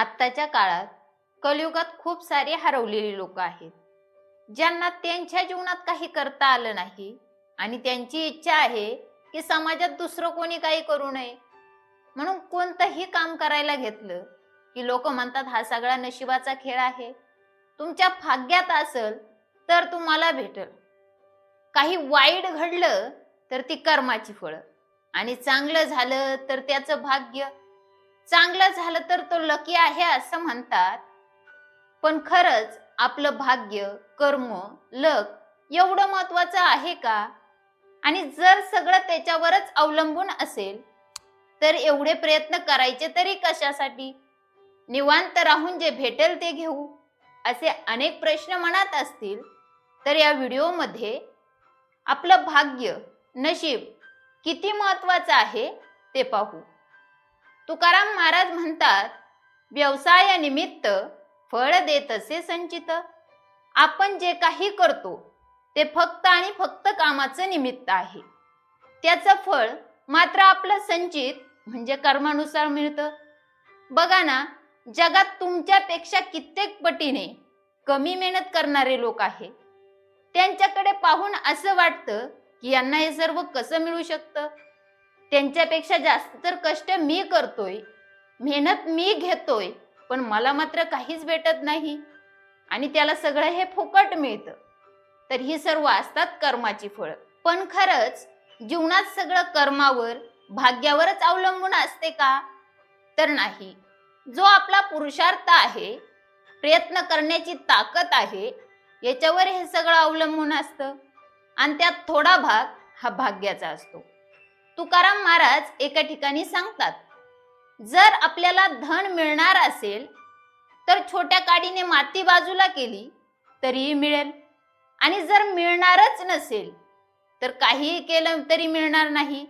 आत्ताच्या काळात कलियुगात खूप सारे हरवलेली लोक आहेत. ज्यांना त्यांच्या जीवनात काही करता आलं नाही आणि त्यांची इच्छा आहे की समाजात दुसरं कोणी काही करू नये. म्हणून कोणतंही काम करायला घेतलं की लोक म्हणतात हा सगळा नशिबाचा खेळ आहे. तुमच्या भाग्यात असल तर तुम्हाला भेटल. काही वाईट घडलं तर ती कर्माची फळं आणि चांगलं झालं तर त्याचं भाग्य चांगलं झालं तर तो लकी आहे असं म्हणतात. पण खरंच आपलं भाग्य कर्म लक एवढं महत्वाचं आहे का? आणि जर सगळं त्याच्यावरच अवलंबून असेल तर एवढे प्रयत्न करायचे तरी कशासाठी? निवांत राहून जे भेटेल ते घेऊ असे अनेक प्रश्न मनात असतील. तर या व्हिडिओमध्ये आपलं भाग्य नशीब किती महत्वाचं आहे ते पाहू. तुकाराम महाराज म्हणतात व्यवसायानिमित्त फळ देत असे संचित. आपण जे काही करतो ते फक्त आणि फक्त कामाचं निमित्त आहे. त्याचं फळ मात्र आपलं संचित म्हणजे कर्मानुसार मिळतं. बघा ना जगात तुमच्यापेक्षा कित्येक पटीने कमी मेहनत करणारे लोक आहे त्यांच्याकडे पाहून असं वाटतं की यांना हे सर्व कसं मिळू शकतं? त्यांच्यापेक्षा जास्त तर कष्ट मी करतोय. मेहनत मी घेतोय पण मला मात्र काहीच भेटत नाही. आणि त्याला सगळं हे फुकट मिळतं. तर ही सर्व असतात कर्माची फळं. पण खरंच जीवनात सगळं कर्मावर भाग्यावरच अवलंबून असते का? तर नाही. जो आपला पुरुषार्थ आहे प्रयत्न करण्याची ताकद आहे याच्यावर हे सगळं अवलंबून असतं. आणि त्यात थोडा भाग हा भाग्याचा असतो. तुकाराम महाराज एका ठिकाणी सांगतात जर आपल्याला धन मिळणार असेल तर छोट्या काडीने माती बाजूला केली तरीही मिळेल. आणि जर मिळणारच नसेल तर काहीही केलं तरी मिळणार नाही.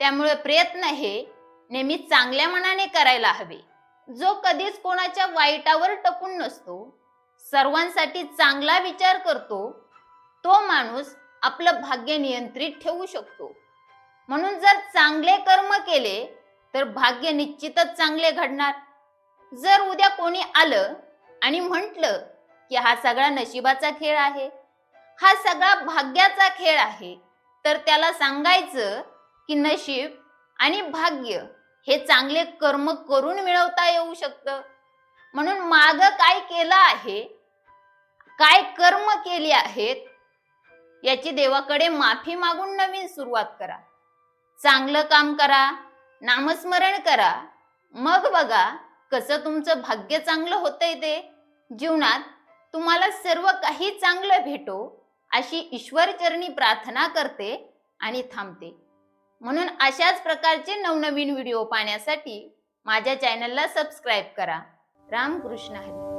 त्यामुळे प्रयत्न हे नेहमी चांगल्या मनाने करायला हवे. जो कधीच कोणाच्या वाईटावर टपून नसतो सर्वांसाठी चांगला विचार करतो तो माणूस आपलं भाग्य नियंत्रित ठेवू शकतो. म्हणून जर चांगले कर्म केले तर भाग्य निश्चितच चांगले घडणार. जर उद्या कोणी आलं आणि म्हटलं की हा सगळा नशिबाचा खेळ आहे हा सगळा भाग्याचा खेळ आहे तर त्याला सांगायचं की नशीब आणि भाग्य हे चांगले कर्म करून मिळवता येऊ शकतं. म्हणून माग काय केलं आहे काय कर्म केली आहेत याची देवाकडे माफी मागून नवीन सुरुवात करा. चांगलं काम करा नामस्मरण करा. मग बघा कसं तुमचं भाग्य चांगलं होतंय ते. जीवनात तुम्हाला सर्व काही चांगलं भेटो अशी ईश्वरचरणी प्रार्थना करते आणि थांबते. म्हणून अशाच प्रकारचे नवनवीन व्हिडिओ पाहण्यासाठी माझ्या चॅनलला सबस्क्राईब करा. रामकृष्ण हरी.